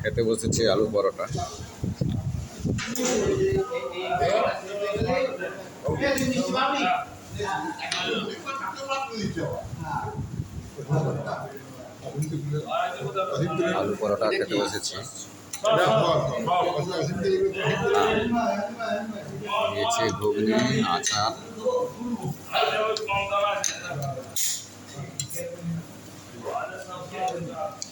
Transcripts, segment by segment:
খেতে বসেছি আলু পরোটা। আলু পরোটা খেতে বসেছি। দিয়েছে ঘুগনি আচার। আসতে দেরি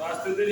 వాస్తుతి